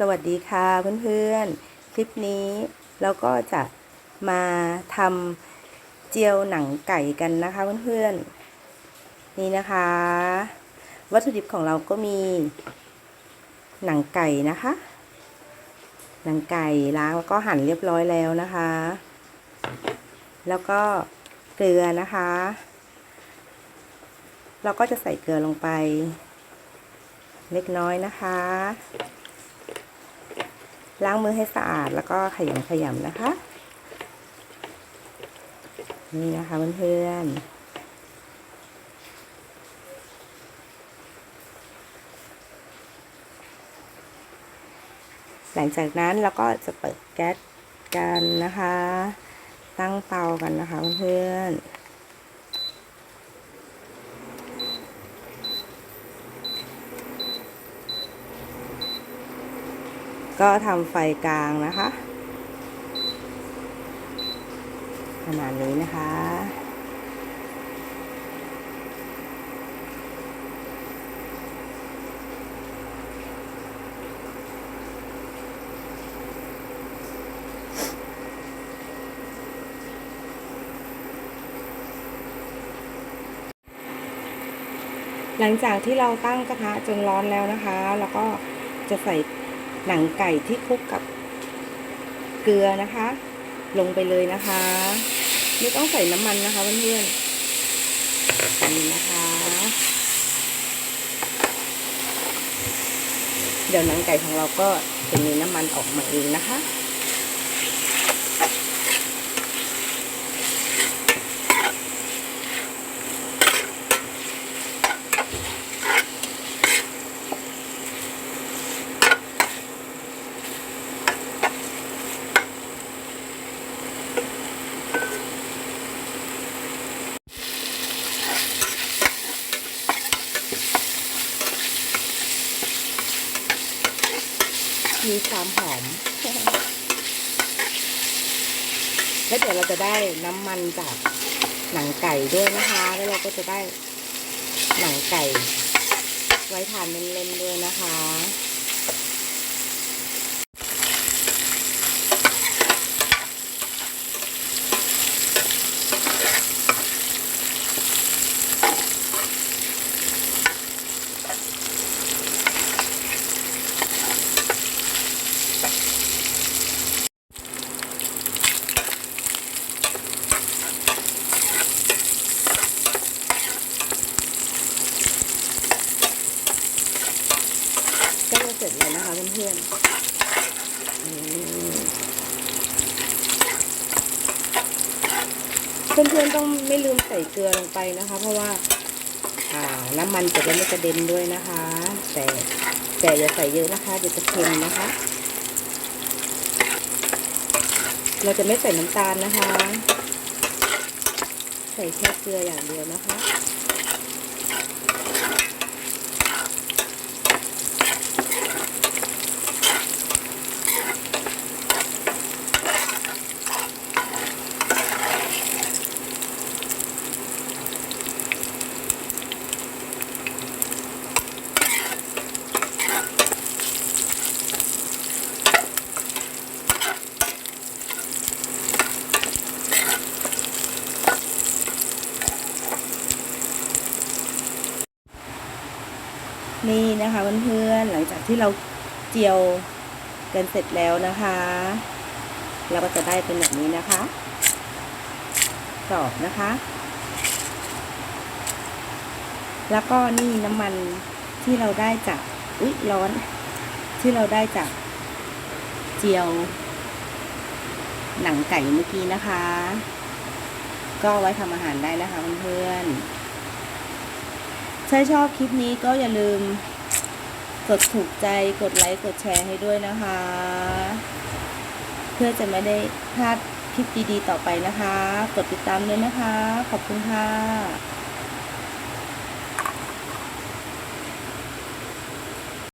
สวัสดีค่ะเพื่อนๆ คลิปนี้เราก็จะมาทำเจียวหนังไก่กันนะคะเพื่อนๆ นี่นะคะ วัตถุดิบของเราก็มี หนังไก่นะคะ หนังไก่ล้างแล้วก็หั่นเรียบร้อยแล้วนะคะ แล้วก็เกลือนะคะ เราก็จะใส่เกลือลงไป เล็กน้อยนะคะ ล้างมือให้สะอาดแล้วก็ขยำขยำนะคะ นี่นะคะเพื่อนๆหลังจากนั้นเราก็จะเปิดแก๊สกันนะคะ ตั้งเตากันนะคะเพื่อนๆ ก็ทำไฟกลางนะคะ ขนาดนี้นะคะ หลังจากที่เราตั้งกระทะจนร้อนแล้วนะคะ แล้วก็จะใส่ หนังไก่ที่คลุกกับเกลือนะคะ ลงไปเลยนะคะ ไม่ต้องใส่น้ำมันนะคะเพื่อนๆนี่นะคะ เดี๋ยวหนังไก่ของเราก็จะมีน้ำมันออกมาเองนะคะ มีความหอม แล้วเดี๋ยวเราจะได้น้ำมันจากหนังไก่ด้วยนะคะ แล้วเราก็จะได้หนังไก่ ไว้ทานเล่นๆด้วยนะคะ ร็จแล้วนะคะเพื่อนๆอืมเพื่อนๆต้องไม่ลืมใส่เกลือลงไปนะคะ เพราะว่าอ่าน้ำมันจะได้ไม่กระเด็นด้วยนะคะ แต่แต่อย่าใส่เยอะนะคะเดี๋ยวจะเค็มนะคะ เราจะไม่ใส่น้ำตาลนะคะ ใส่แค่เกลืออย่างเดียวนะคะ นี่นะคะเพื่อนๆหลังจากที่เราเจียวกันเสร็จแล้วนะคะ เราก็จะได้เป็นแบบนี้นะคะกรอบนะคะ แล้วก็นี่น้ำมันที่เราได้จากอุ๊ยร้อน ที่เราได้จากเจียว หนังไก่เมื่อกี้นะคะ ก็ไว้ทำอาหารได้นะคะเพื่อนๆ ถ้าชอบคลิปนี้ก็อย่าลืมกดถูกใจกดไลค์กดแชร์ให้ด้วยนะคะ เพื่อจะไม่ได้พลาดคลิปดีๆต่อไปนะคะ กดติดตามด้วยนะคะ ขอบคุณค่ะ